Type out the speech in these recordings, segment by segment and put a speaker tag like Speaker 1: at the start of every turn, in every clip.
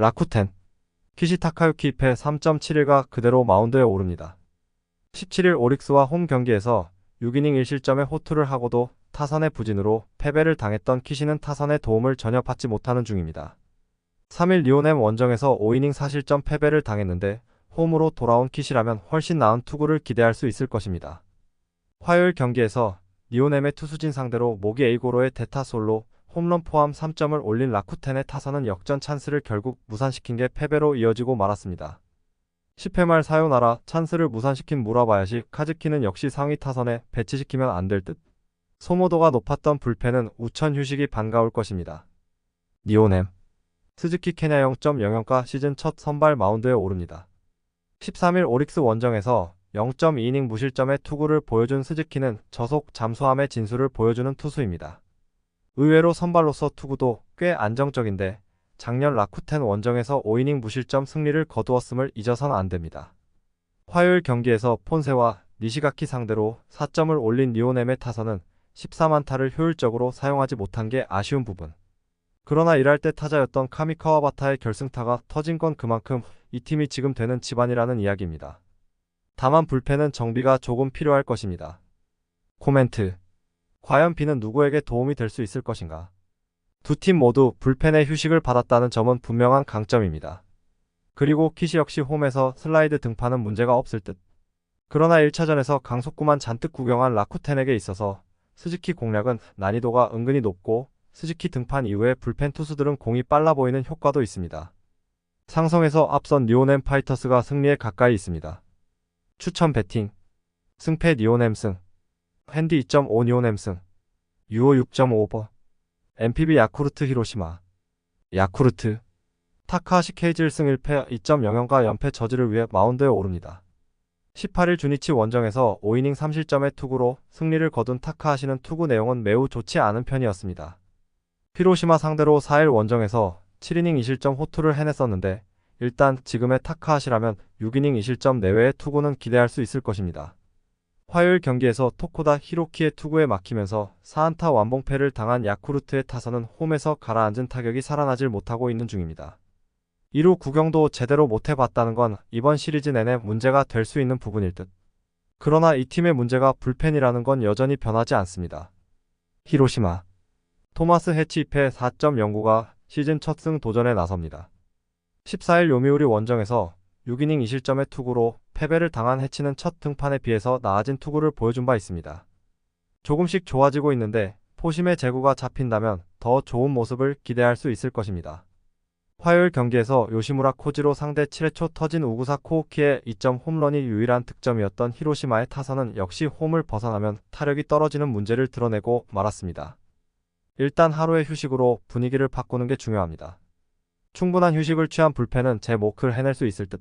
Speaker 1: 라쿠텐 키시 타카유키 2패 3.71가 그대로 마운드에 오릅니다. 17일 오릭스와 홈 경기에서 6이닝 1실점의 호투를 하고도 타선의 부진으로 패배를 당했던 키시는 타선의 도움을 전혀 받지 못하는 중입니다. 3일 리오넴 원정에서 5이닝 4실점 패배를 당했는데 홈으로 돌아온 키시라면 훨씬 나은 투구를 기대할 수 있을 것입니다. 화요일 경기에서 리오넴의 투수진 상대로 모기 에이고로의 대타 솔로 홈런 포함 3점을 올린 라쿠텐의 타선은 역전 찬스를 결국 무산시킨 게 패배로 이어지고 말았습니다. 10회 말 사요나라 찬스를 무산시킨 무라바야시 카즈키는 역시 상위 타선에 배치시키면 안 될 듯. 소모도가 높았던 불펜은 우천 휴식이 반가울 것입니다. 니오넴 스즈키 케냐 0.00가 시즌 첫 선발 마운드에 오릅니다. 13일 오릭스 원정에서 0.2이닝 무실점의 투구를 보여준 스즈키는 저속 잠수함의 진수를 보여주는 투수입니다. 의외로 선발로서 투구도 꽤 안정적인데 작년 라쿠텐 원정에서 5이닝 무실점 승리를 거두었음을 잊어선 안 됩니다. 화요일 경기에서 폰세와 니시가키 상대로 4점을 올린 리오넴의 타선은 14만타를 효율적으로 사용하지 못한 게 아쉬운 부분. 그러나 일할 때 타자였던 카미카와바타의 결승타가 터진 건 그만큼 이 팀이 지금 되는 집안이라는 이야기입니다. 다만 불펜은 정비가 조금 필요할 것입니다. 코멘트 과연 비는 누구에게 도움이 될 수 있을 것인가? 두 팀 모두 불펜의 휴식을 받았다는 점은 분명한 강점입니다. 그리고 키시 역시 홈에서 슬라이드 등판은 문제가 없을 듯. 그러나 1차전에서 강속구만 잔뜩 구경한 라쿠텐에게 있어서 스즈키 공략은 난이도가 은근히 높고 스즈키 등판 이후에 불펜 투수들은 공이 빨라 보이는 효과도 있습니다. 상성에서 앞선 리오넴 파이터스가 승리에 가까이 있습니다. 추천 배팅 승패 리오넴 승 핸디 2.5 니오넴 승 유오 6.5버 MPB 야쿠르트 히로시마 야쿠르트 타카하시 케이즐 승 1패 2.00가 연패 저지를 위해 마운드에 오릅니다. 18일 주니치 원정에서 5이닝 3실점의 투구로 승리를 거둔 타카하시는 투구 내용은 매우 좋지 않은 편이었습니다. 히로시마 상대로 4일 원정에서 7이닝 2실점 호투를 해냈었는데 일단 지금의 타카하시라면 6이닝 2실점 내외의 투구는 기대할 수 있을 것입니다. 화요일 경기에서 토코다 히로키의 투구에 막히면서 4안타 완봉패를 당한 야쿠르트의 타선은 홈에서 가라앉은 타격이 살아나질 못하고 있는 중입니다. 이루 구경도 제대로 못해봤다는 건 이번 시리즈 내내 문제가 될 수 있는 부분일 듯. 그러나 이 팀의 문제가 불펜이라는 건 여전히 변하지 않습니다. 히로시마 토마스 해치 2패 4.09가 시즌 첫 승 도전에 나섭니다. 14일 요미우리 원정에서 6이닝 2실점의 투구로 패배를 당한 해치는 첫 등판에 비해서 나아진 투구를 보여준 바 있습니다. 조금씩 좋아지고 있는데 포심의 제구가 잡힌다면 더 좋은 모습을 기대할 수 있을 것입니다. 화요일 경기에서 요시무라 코지로 상대 7회 초 터진 우구사 코우키의 2점 홈런이 유일한 득점이었던 히로시마의 타선은 역시 홈을 벗어나면 타력이 떨어지는 문제를 드러내고 말았습니다. 일단 하루의 휴식으로 분위기를 바꾸는 게 중요합니다. 충분한 휴식을 취한 불펜은 제 몫을 해낼 수 있을 듯.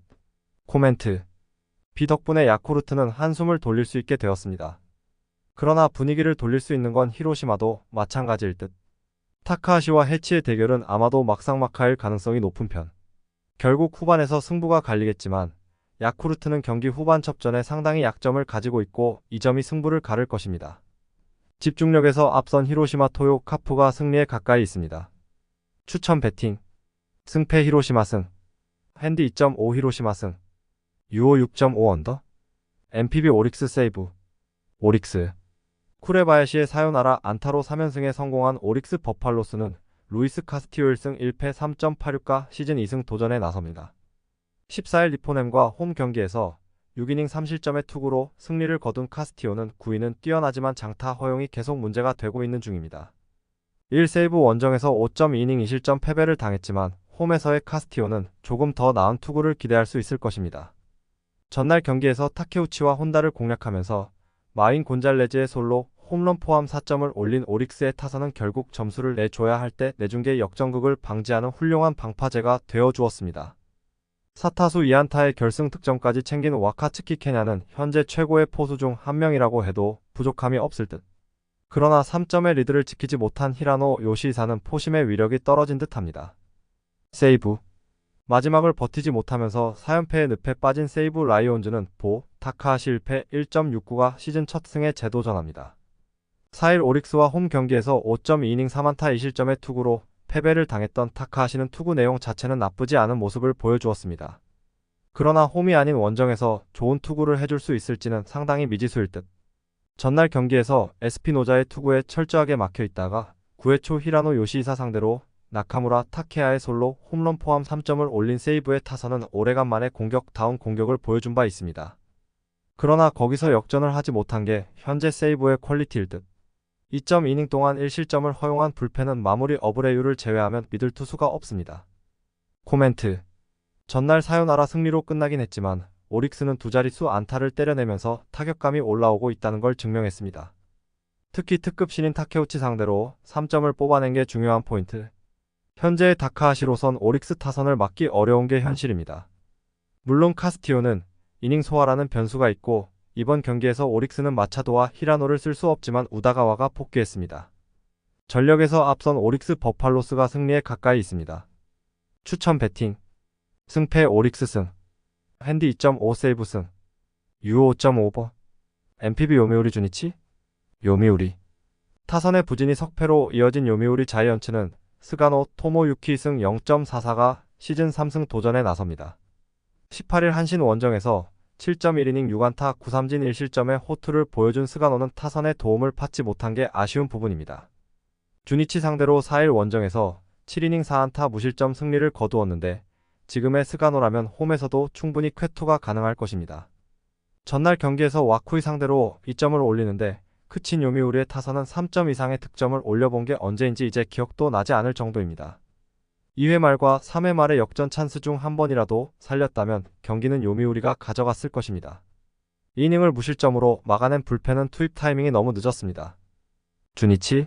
Speaker 1: 코멘트. 비 덕분에 야쿠르트는 한숨을 돌릴 수 있게 되었습니다. 그러나 분위기를 돌릴 수 있는 건 히로시마도 마찬가지일 듯. 타카하시와 해치의 대결은 아마도 막상막하일 가능성이 높은 편. 결국 후반에서 승부가 갈리겠지만 야쿠르트는 경기 후반 접전에 상당히 약점을 가지고 있고 이 점이 승부를 가를 것입니다. 집중력에서 앞선 히로시마 토요 카프가 승리에 가까이 있습니다. 추천 배팅 승패 히로시마 승 핸디 2.5 히로시마 승 유오 6.5 언더 MPB 오릭스 세이브 오릭스 쿠레바야시의 사요나라 안타로 3연승에 성공한 오릭스 버팔로스는 루이스 카스티오 1승 1패 3.86가 시즌 2승 도전에 나섭니다. 14일 리포넴과 홈 경기에서 6이닝 3실점의 투구로 승리를 거둔 카스티오는 9위는 뛰어나지만 장타 허용이 계속 문제가 되고 있는 중입니다. 1세이브 원정에서 5.2이닝 2실점 패배를 당했지만 홈에서의 카스티오는 조금 더 나은 투구를 기대할 수 있을 것입니다. 전날 경기에서 타케우치와 혼다를 공략하면서 마인 곤잘레즈의 솔로 홈런 포함 4점을 올린 오릭스의 타선은 결국 점수를 내줘야 할 때 내중계 역전극을 방지하는 훌륭한 방파제가 되어 주었습니다. 4타수 2안타의 결승 득점까지 챙긴 와카츠키 케냐는 현재 최고의 포수 중 한 명이라고 해도 부족함이 없을 듯. 그러나 3점의 리드를 지키지 못한 히라노 요시사는 포심의 위력이 떨어진 듯합니다. 세이브 마지막을 버티지 못하면서 4연패의 늪에 빠진 세이브 라이온즈는 보, 타카하시 1패 1.69가 시즌 첫 승에 재도전합니다. 4일 오릭스와 홈 경기에서 5.2이닝 3안타 2실점의 투구로 패배를 당했던 타카하시는 투구 내용 자체는 나쁘지 않은 모습을 보여주었습니다. 그러나 홈이 아닌 원정에서 좋은 투구를 해줄 수 있을지는 상당히 미지수일 듯. 전날 경기에서 에스피노자의 투구에 철저하게 막혀 있다가 9회 초 히라노 요시이사 상대로 나카무라 타케아의 솔로 홈런 포함 3점을 올린 세이브의 타선은 오래간만에 공격다운 공격을 보여준 바 있습니다. 그러나 거기서 역전을 하지 못한 게 현재 세이브의 퀄리티일 듯. 2.2이닝 동안 1실점을 허용한 불펜은 마무리 어브레유를 제외하면 믿을 투수가 없습니다. 코멘트 전날 사요나라 승리로 끝나긴 했지만 오릭스는 두 자릿수 안타를 때려내면서 타격감이 올라오고 있다는 걸 증명했습니다. 특히 특급 신인 타케우치 상대로 3점을 뽑아낸 게 중요한 포인트. 현재의 다카하시로선 오릭스 타선을 막기 어려운 게 현실입니다. 물론 카스티오는 이닝 소화라는 변수가 있고 이번 경기에서 오릭스는 마차도와 히라노를 쓸 수 없지만 우다가와가 복귀했습니다. 전력에서 앞선 오릭스 버팔로스가 승리에 가까이 있습니다. 추천 배팅 승패 오릭스 승 핸디 2.5 세이브 승 유오 5.5버 MPB 요미우리 주니치 요미우리 타선의 부진이 석패로 이어진 요미우리 자이언츠는 스가노 토모유키 승 0.44가 시즌 3승 도전에 나섭니다. 18일 한신 원정에서 7.1이닝 6안타 9삼진 1실점의 호투를 보여준 스가노는 타선의 도움을 받지 못한 게 아쉬운 부분입니다. 주니치 상대로 4일 원정에서 7이닝 4안타 무실점 승리를 거두었는데 지금의 스가노라면 홈에서도 충분히 쾌투가 가능할 것입니다. 전날 경기에서 와쿠이 상대로 2점을 올리는데 크친 요미우리의 타선은 3점 이상의 득점을 올려본 게 언제인지 이제 기억도 나지 않을 정도입니다. 2회 말과 3회 말의 역전 찬스 중 한 번이라도 살렸다면 경기는 요미우리가 가져갔을 것입니다. 이닝을 무실점으로 막아낸 불펜은 투입 타이밍이 너무 늦었습니다. 주니치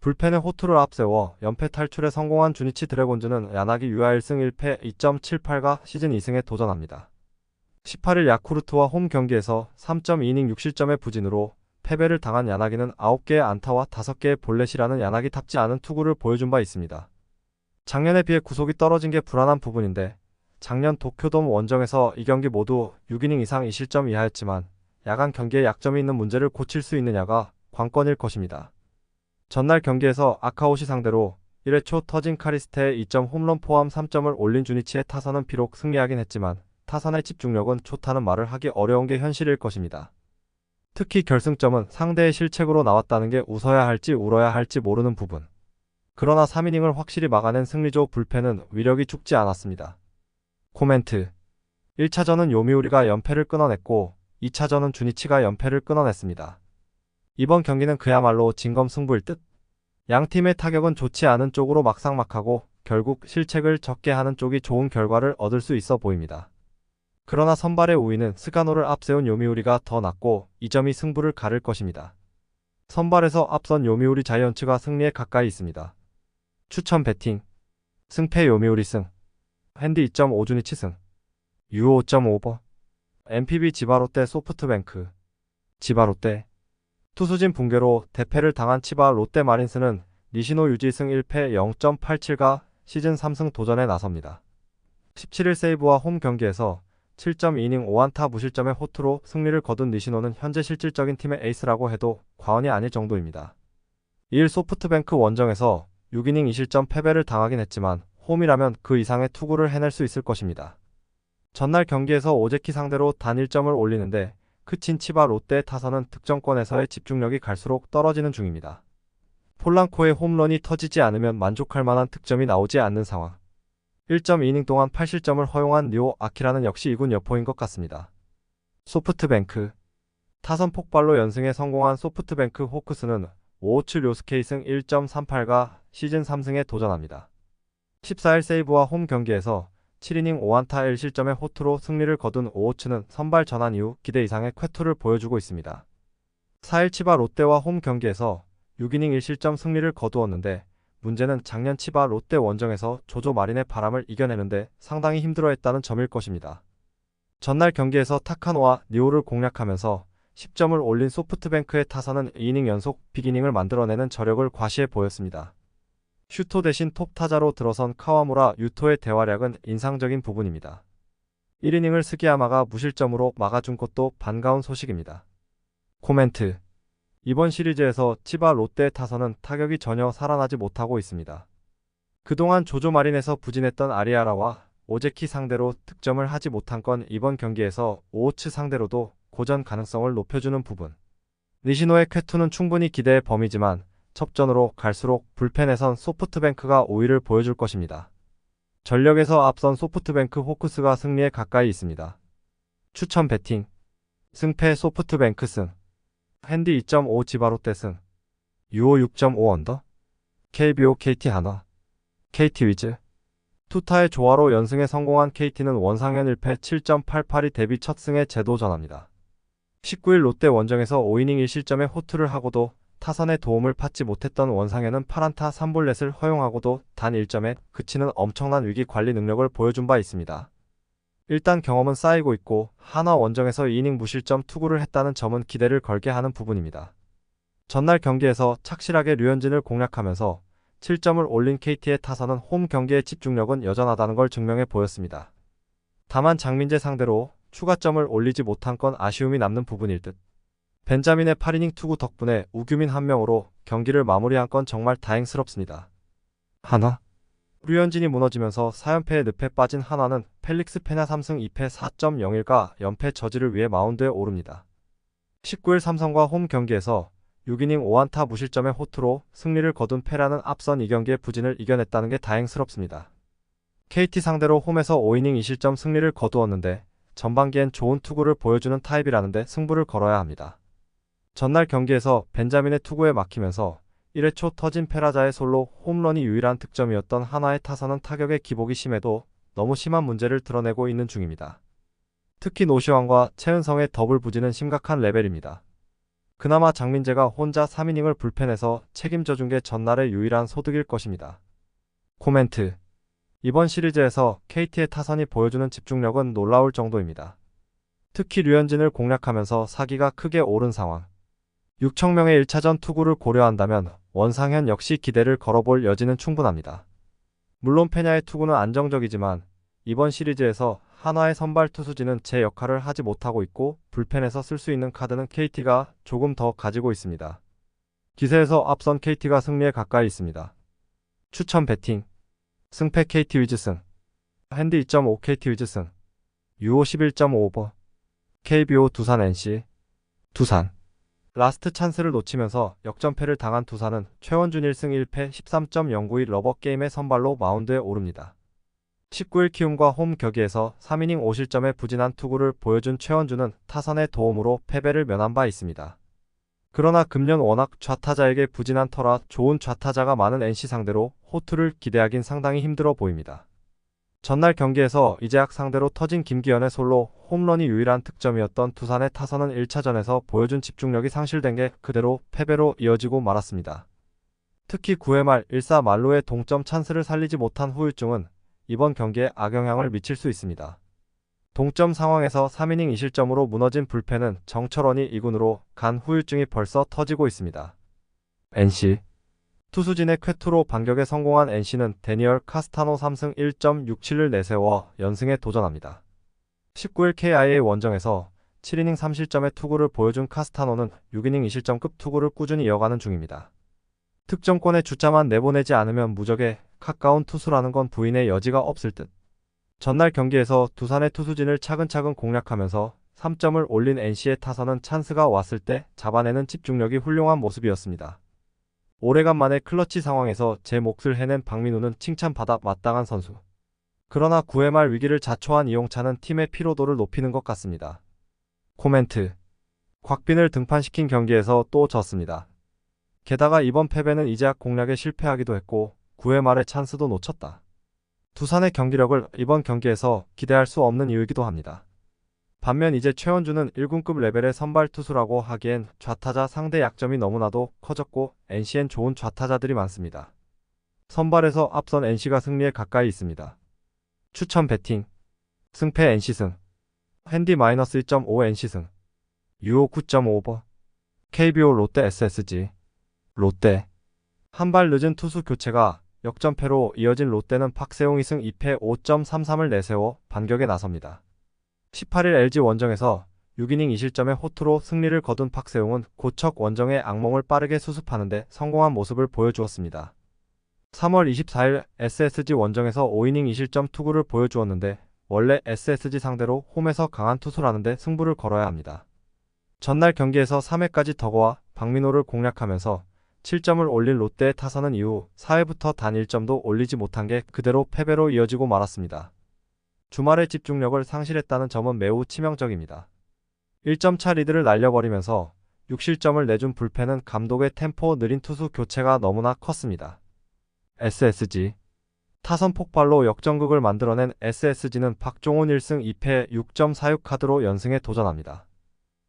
Speaker 1: 불펜의 호투를 앞세워 연패 탈출에 성공한 주니치 드래곤즈는 야나기 유아 1승 1패 2.78가 시즌 2승에 도전합니다. 18일 야쿠르트와 홈 경기에서 3.2이닝 6실점의 부진으로 패배를 당한 야나기는 9개의 안타와 5개의 볼넷이라는 야나기 탑지 않은 투구를 보여준 바 있습니다. 작년에 비해 구속이 떨어진 게 불안한 부분인데 작년 도쿄돔 원정에서 이 경기 모두 6이닝 이상 2실점 이하였지만 야간 경기에 약점이 있는 문제를 고칠 수 있느냐가 관건일 것입니다. 전날 경기에서 아카오시 상대로 1회 초 터진 카리스테의 2점 홈런 포함 3점을 올린 주니치의 타선은 비록 승리하긴 했지만 타선의 집중력은 좋다는 말을 하기 어려운 게 현실일 것입니다. 특히 결승점은 상대의 실책으로 나왔다는 게 웃어야 할지 울어야 할지 모르는 부분. 그러나 3이닝을 확실히 막아낸 승리조 불펜은 위력이 죽지 않았습니다. 코멘트 1차전은 요미우리가 연패를 끊어냈고 2차전은 주니치가 연패를 끊어냈습니다. 이번 경기는 그야말로 진검승부일 듯. 양 팀의 타격은 좋지 않은 쪽으로 막상막하고 결국 실책을 적게 하는 쪽이 좋은 결과를 얻을 수 있어 보입니다. 그러나 선발의 우위는 스가노를 앞세운 요미우리가 더 낮고 이 점이 승부를 가를 것입니다. 선발에서 앞선 요미우리 자이언츠가 승리에 가까이 있습니다. 추천 배팅 승패 요미우리 승 핸디 2.5주니치 승 유오 5.5버 MPB 지바롯데 소프트뱅크 지바롯데 투수진 붕괴로 대패를 당한 치바 롯데 마린스는 니시노 유지 승 1패 0.87가 시즌 3승 도전에 나섭니다. 17일 세이브와 홈 경기에서 7.2이닝 5안타 무실점의 호투로 승리를 거둔 니시노는 현재 실질적인 팀의 에이스라고 해도 과언이 아닐 정도입니다. 2일 소프트뱅크 원정에서 6이닝 2실점 패배를 당하긴 했지만 홈이라면 그 이상의 투구를 해낼 수 있을 것입니다. 전날 경기에서 오제키 상대로 단 1점을 올리는데 크친 치바 롯데 타선은 득점권에서의 집중력이 갈수록 떨어지는 중입니다. 폴란코의 홈런이 터지지 않으면 만족할 만한 득점이 나오지 않는 상황. 1.2이닝 동안 8실점을 허용한 리오 아키라는 역시 이군 여포인 것 같습니다. 소프트뱅크 타선 폭발로 연승에 성공한 소프트뱅크 호크스는 5호츠 료스케이 승 1.38가 시즌 3승에 도전합니다. 14일 세이브와 홈 경기에서 7이닝 5안타 1실점의 호투로 승리를 거둔 오호츠는 선발 전환 이후 기대 이상의 쾌투를 보여주고 있습니다. 4일 치바 롯데와 홈 경기에서 6이닝 1실점 승리를 거두었는데 문제는 작년 치바 롯데 원정에서 조조 마린의 바람을 이겨내는데 상당히 힘들어했다는 점일 것입니다. 전날 경기에서 타카노와 니오를 공략하면서 10점을 올린 소프트뱅크의 타선은 2이닝 연속 빅이닝을 만들어내는 저력을 과시해 보였습니다. 슈토 대신 톱 타자로 들어선 카와무라 유토의 대활약은 인상적인 부분입니다. 1이닝을 스기야마가 무실점으로 막아준 것도 반가운 소식입니다. 코멘트 이번 시리즈에서 치바 롯데 타선은 타격이 전혀 살아나지 못하고 있습니다. 그동안 조조 마린에서 부진했던 아리아라와 오제키 상대로 득점을 하지 못한 건 이번 경기에서 오오츠 상대로도 고전 가능성을 높여주는 부분. 니시노의 쾌투는 충분히 기대의 범위지만 첩전으로 갈수록 불펜에선 소프트뱅크가 우위를 보여줄 것입니다. 전력에서 앞선 소프트뱅크 호크스가 승리에 가까이 있습니다. 추천 배팅 승패 소프트뱅크 승 핸디 2.5 지바롯데 승 유오 6.5 언더 KBO KT 한화 KT 위즈 투타의 조화로 연승에 성공한 KT는 원상현 1패 7.88이 데뷔 첫 승에 제도 전합니다. 19일 롯데 원정에서 5이닝 1실점에 호투를 하고도 타선의 도움을 받지 못했던 원상현은 8안타 3볼넷을 허용하고도 단 1점에 그치는 엄청난 위기 관리 능력을 보여준 바 있습니다. 일단 경험은 쌓이고 있고 한화 원정에서 2이닝 무실점 투구를 했다는 점은 기대를 걸게 하는 부분입니다. 전날 경기에서 착실하게 류현진을 공략하면서 7점을 올린 KT의 타선은 홈 경기의 집중력은 여전하다는 걸 증명해 보였습니다. 다만 장민재 상대로 추가점을 올리지 못한 건 아쉬움이 남는 부분일 듯. 벤자민의 8이닝 투구 덕분에 우규민 한 명으로 경기를 마무리한 건 정말 다행스럽습니다. 하나 류현진이 무너지면서 4연패의 늪에 빠진 하나는 펠릭스 페나 3승 2패 4.01과 연패 저지를 위해 마운드에 오릅니다. 19일 삼성과 홈 경기에서 6이닝 5안타 무실점의 호투로 승리를 거둔 페라는 앞선 2경기의 부진을 이겨냈다는 게 다행스럽습니다. KT 상대로 홈에서 5이닝 2실점 승리를 거두었는데 전반기엔 좋은 투구를 보여주는 타입이라는데 승부를 걸어야 합니다. 전날 경기에서 벤자민의 투구에 막히면서 1회 초 터진 페라자의 솔로 홈런이 유일한 득점이었던 하나의 타선은 타격의 기복이 심해도 너무 심한 문제를 드러내고 있는 중입니다. 특히 노시환과 최은성의 더블 부진은 심각한 레벨입니다. 그나마 장민재가 혼자 3이닝을 불펜해서 책임져 준 게 전날의 유일한 소득일 것입니다. 코멘트 이번 시리즈에서 KT의 타선이 보여주는 집중력은 놀라울 정도입니다. 특히 류현진을 공략하면서 사기가 크게 오른 상황. 6청명의 1차전 투구를 고려한다면 원상현 역시 기대를 걸어볼 여지는 충분합니다. 물론 페냐의 투구는 안정적이지만 이번 시리즈에서 한화의 선발 투수진은 제 역할을 하지 못하고 있고 불펜에서 쓸 수 있는 카드는 KT가 조금 더 가지고 있습니다. 기세에서 앞선 KT가 승리에 가까이 있습니다. 추천 배팅 승패 KT 위즈승 핸드 2.5 KT 위즈승 유오 11.5버 KBO 두산 NC 두산 라스트 찬스를 놓치면서 역전패를 당한 두산은 최원준 1승 1패 13.092 러버 게임의 선발로 마운드에 오릅니다. 19일 키움과 홈 격에서 3이닝 5실점의 부진한 투구를 보여준 최원준은 타선의 도움으로 패배를 면한 바 있습니다. 그러나 금년 워낙 좌타자에게 부진한 터라 좋은 좌타자가 많은 NC 상대로 호투를 기대하긴 상당히 힘들어 보입니다. 전날 경기에서 이재학 상대로 터진 김기현의 솔로 홈런이 유일한 득점이었던 두산의 타선은 1차전에서 보여준 집중력이 상실된 게 그대로 패배로 이어지고 말았습니다. 특히 9회 말 1사 말로의 동점 찬스를 살리지 못한 후유증은 이번 경기에 악영향을 미칠 수 있습니다. 동점 상황에서 3이닝 2실점으로 무너진 불펜은 정철원이 2군으로 간 후유증이 벌써 터지고 있습니다. NC 투수진의 쾌투로 반격에 성공한 NC는 데니얼 카스타노 3승 1.67을 내세워 연승에 도전합니다. 19일 KIA 원정에서 7이닝 3실점의 투구를 보여준 카스타노는 6이닝 2실점급 투구를 꾸준히 이어가는 중입니다. 특정권에 주자만 내보내지 않으면 무적에 가까운 투수라는 건 부인의 여지가 없을 듯. 전날 경기에서 두산의 투수진을 차근차근 공략하면서 3점을 올린 NC의 타선은 찬스가 왔을 때 잡아내는 집중력이 훌륭한 모습이었습니다. 오래간만에 클러치 상황에서 제 몫을 해낸 박민우는 칭찬받아 마땅한 선수. 그러나 9회 말 위기를 자초한 이용찬은 팀의 피로도를 높이는 것 같습니다. 코멘트. 곽빈을 등판시킨 경기에서 또 졌습니다. 게다가 이번 패배는 이제학 공략에 실패하기도 했고 9회 말에 찬스도 놓쳤다. 두산의 경기력을 이번 경기에서 기대할 수 없는 이유이기도 합니다. 반면 이제 최원주는 1군급 레벨의 선발 투수라고 하기엔 좌타자 상대 약점이 너무나도 커졌고 NC엔 좋은 좌타자들이 많습니다. 선발에서 앞선 NC가 승리에 가까이 있습니다. 추천 배팅 승패 NC승 핸디 마이너스 2.5 NC승 유호 9.5버 KBO 롯데 SSG 롯데 한발 늦은 투수 교체가 역전패로 이어진 롯데는 박세웅 2승 2패 5.33을 내세워 반격에 나섭니다. 18일 LG 원정에서 6이닝 2실점의 호투로 승리를 거둔 박세웅은 고척 원정의 악몽을 빠르게 수습하는 데 성공한 모습을 보여주었습니다. 3월 24일 SSG 원정에서 5이닝 2실점 투구를 보여주었는데 원래 SSG 상대로 홈에서 강한 투수라는데 승부를 걸어야 합니다. 전날 경기에서 3회까지 더거와 박민호를 공략하면서 7점을 올린 롯데의 타선은 이후 4회부터 단 1점도 올리지 못한 게 그대로 패배로 이어지고 말았습니다. 주말에 집중력을 상실했다는 점은 매우 치명적입니다. 1점 차 리드를 날려버리면서 6실점을 내준 불펜은 감독의 템포 느린 투수 교체가 너무나 컸습니다. SSG 타선 폭발로 역전극을 만들어낸 SSG는 박종훈 1승 2패 6.46 카드로 연승에 도전합니다.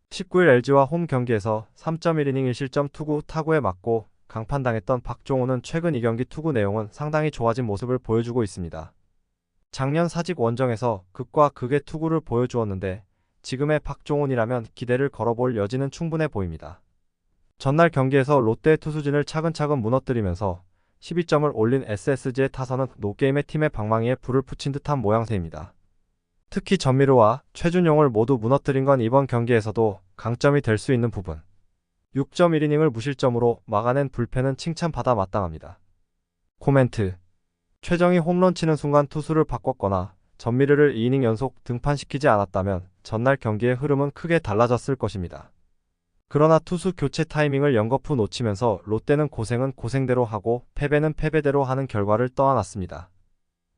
Speaker 1: 19일 LG와 홈 경기에서 3.1이닝 1실점 투구 타구에 맞고 강판당했던 박종훈은 최근 이 경기 투구 내용은 상당히 좋아진 모습을 보여주고 있습니다. 작년 사직 원정에서 극과 극의 투구를 보여주었는데 지금의 박종훈이라면 기대를 걸어볼 여지는 충분해 보입니다. 전날 경기에서 롯데 투수진을 차근차근 무너뜨리면서 12점을 올린 SSG의 타선은 노게임의 팀의 방망이에 불을 붙인 듯한 모양새입니다. 특히 전미르와 최준용을 모두 무너뜨린 건 이번 경기에서도 강점이 될 수 있는 부분. 6.1이닝을 무실점으로 막아낸 불펜은 칭찬받아 마땅합니다. 코멘트 최정이 홈런 치는 순간 투수를 바꿨거나 전미르를 2이닝 연속 등판시키지 않았다면 전날 경기의 흐름은 크게 달라졌을 것입니다. 그러나 투수 교체 타이밍을 연거푸 놓치면서 롯데는 고생은 고생대로 하고 패배는 패배대로 하는 결과를 떠안았습니다.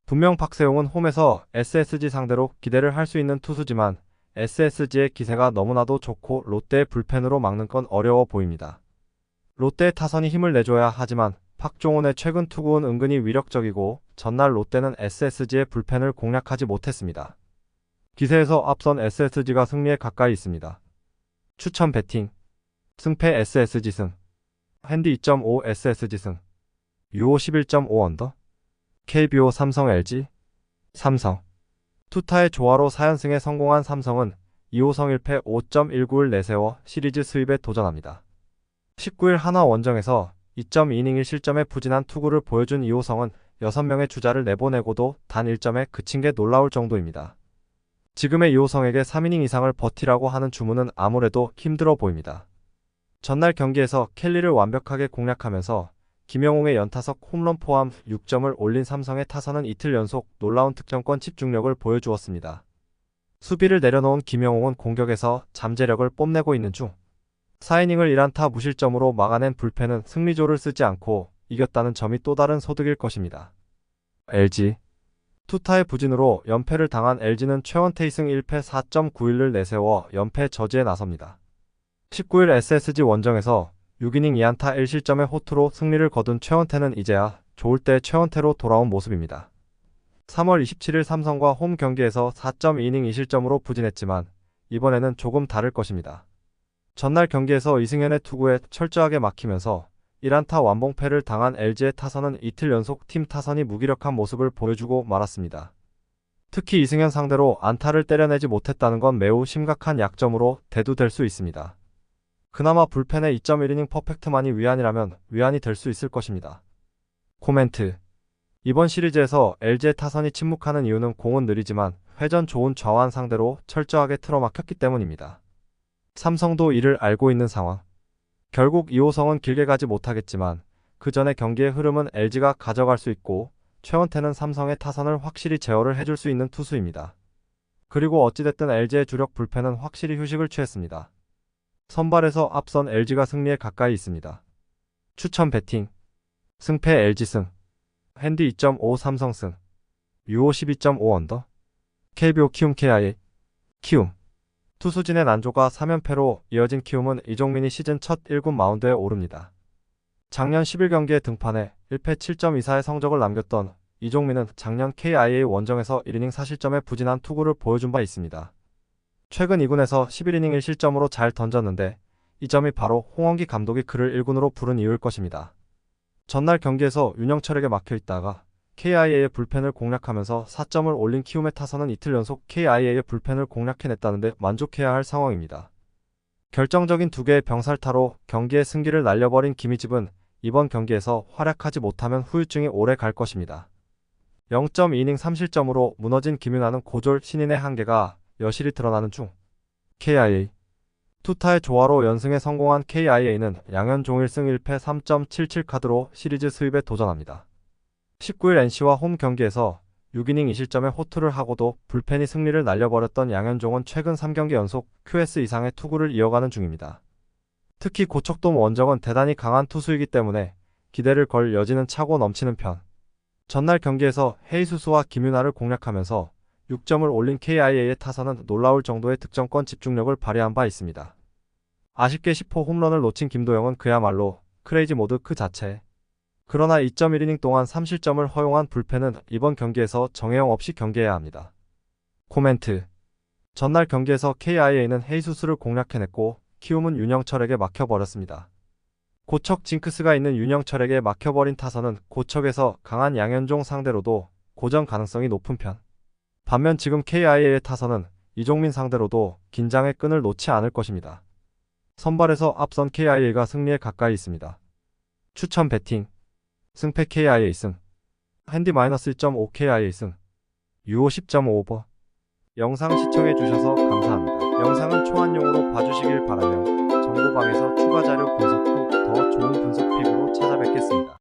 Speaker 1: 분명 박세용은 홈에서 SSG 상대로 기대를 할 수 있는 투수지만 SSG의 기세가 너무나도 좋고 롯데의 불펜으로 막는 건 어려워 보입니다. 롯데의 타선이 힘을 내줘야 하지만 박종훈의 최근 투구는 은근히 위력적이고 전날 롯데는 SSG의 불펜을 공략하지 못했습니다. 기세에서 앞선 SSG가 승리에 가까이 있습니다. 추천 배팅 승패 SSG 승 핸디 2.5 SSG 승 유호 11.5 언더 KBO 삼성 LG 삼성 투타의 조화로 4연승에 성공한 삼성은 2호성 1패 5.19를 내세워 시리즈 수입에 도전합니다. 19일 한화 원정에서 2.2이닝 1실점의 부진한 투구를 보여준 2호성은 6명의 주자를 내보내고도 단 1점에 그친 게 놀라울 정도입니다. 지금의 2호성에게 3이닝 이상을 버티라고 하는 주문은 아무래도 힘들어 보입니다. 전날 경기에서 켈리를 완벽하게 공략하면서 김영웅의 연타석 홈런 포함 6점을 올린 삼성의 타선은 이틀 연속 놀라운 득점권 집중력을 보여주었습니다. 수비를 내려놓은 김영웅은 공격에서 잠재력을 뽐내고 있는 중 4이닝을 1안타 무실점으로 막아낸 불펜은 승리조를 쓰지 않고 이겼다는 점이 또 다른 소득일 것입니다. LG 투타의 부진으로 연패를 당한 LG는 최원태 2승 1패 4.91을 내세워 연패 저지에 나섭니다. 19일 SSG 원정에서 6이닝 2안타 1실점의 호투로 승리를 거둔 최원태는 이제야 좋을 때 최원태로 돌아온 모습입니다. 3월 27일 삼성과 홈 경기에서 4.2이닝 2실점으로 부진했지만 이번에는 조금 다를 것입니다. 전날 경기에서 이승현의 투구에 철저하게 막히면서 1안타 완봉패를 당한 LG의 타선은 이틀 연속 팀 타선이 무기력한 모습을 보여주고 말았습니다. 특히 이승현 상대로 안타를 때려내지 못했다는 건 매우 심각한 약점으로 대두될 수 있습니다. 그나마 불펜의 2.1이닝 퍼펙트만이 위안이라면 위안이 될 수 있을 것입니다. 코멘트 이번 시리즈에서 LG의 타선이 침묵하는 이유는 공은 느리지만 회전 좋은 좌완 상대로 철저하게 틀어막혔기 때문입니다. 삼성도 이를 알고 있는 상황. 결국 2호성은 길게 가지 못하겠지만 그 전에 경기의 흐름은 LG가 가져갈 수 있고 최원태는 삼성의 타선을 확실히 제어를 해줄 수 있는 투수입니다. 그리고 어찌됐든 LG의 주력 불펜은 확실히 휴식을 취했습니다. 선발에서 앞선 LG가 승리에 가까이 있습니다. 추천 배팅 승패 LG 승 핸디 2.5 삼성 승 유호 12.5 언더 KBO 키움 KI 키움 투수진의 난조가 3연패로 이어진 키움은 이종민이 시즌 첫 1군 마운드에 오릅니다. 작년 11경기에 등판해 1패 7.24의 성적을 남겼던 이종민은 작년 KIA 원정에서 1이닝 4실점의 부진한 투구를 보여준 바 있습니다. 최근 2군에서 11이닝 1실점으로 잘 던졌는데 이 점이 바로 홍원기 감독이 그를 1군으로 부른 이유일 것입니다. 전날 경기에서 윤영철에게 막혀 있다가 KIA의 불펜을 공략하면서 4점을 올린 키움의 타선은 이틀 연속 KIA의 불펜을 공략해냈다는데 만족해야 할 상황입니다. 결정적인 두 개의 병살타로 경기의 승기를 날려버린 김희집은 이번 경기에서 활약하지 못하면 후유증이 오래 갈 것입니다. 0.2이닝 3실점으로 무너진 김윤아는 고졸 신인의 한계가 여실히 드러나는 중. KIA 투타의 조화로 연승에 성공한 KIA는 양현 종일 승 1패 3.77 카드로 시리즈 수입에 도전합니다. 19일 NC와 홈 경기에서 6이닝 2실점에 호투를 하고도 불펜이 승리를 날려버렸던 양현종은 최근 3경기 연속 QS 이상의 투구를 이어가는 중입니다. 특히 고척돔 원정은 대단히 강한 투수이기 때문에 기대를 걸 여지는 차고 넘치는 편. 전날 경기에서 헤이수스와 김윤아를 공략하면서 6점을 올린 KIA의 타선은 놀라울 정도의 득점권 집중력을 발휘한 바 있습니다. 아쉽게 10호 홈런을 놓친 김도영은 그야말로 크레이지 모드 그 자체. 그러나 2.1이닝 동안 3실점을 허용한 불펜은 이번 경기에서 정혜영 없이 경기해야 합니다. 코멘트 전날 경기에서 KIA는 헤이수스를 공략해냈고 키움은 윤영철에게 막혀버렸습니다. 고척 징크스가 있는 윤영철에게 막혀버린 타선은 고척에서 강한 양현종 상대로도 고전 가능성이 높은 편. 반면 지금 KIA의 타선은 이종민 상대로도 긴장의 끈을 놓지 않을 것입니다. 선발에서 앞선 KIA가 승리에 가까이 있습니다. 추천 배팅 승패 KIA 승 핸디-1.5 KIA 승 유오 10.5버 영상 시청해 주셔서 감사합니다. 영상은 초안용으로 봐주시길 바라며 정보방에서 추가 자료 분석 후 더 좋은 분석 픽으로 찾아뵙겠습니다.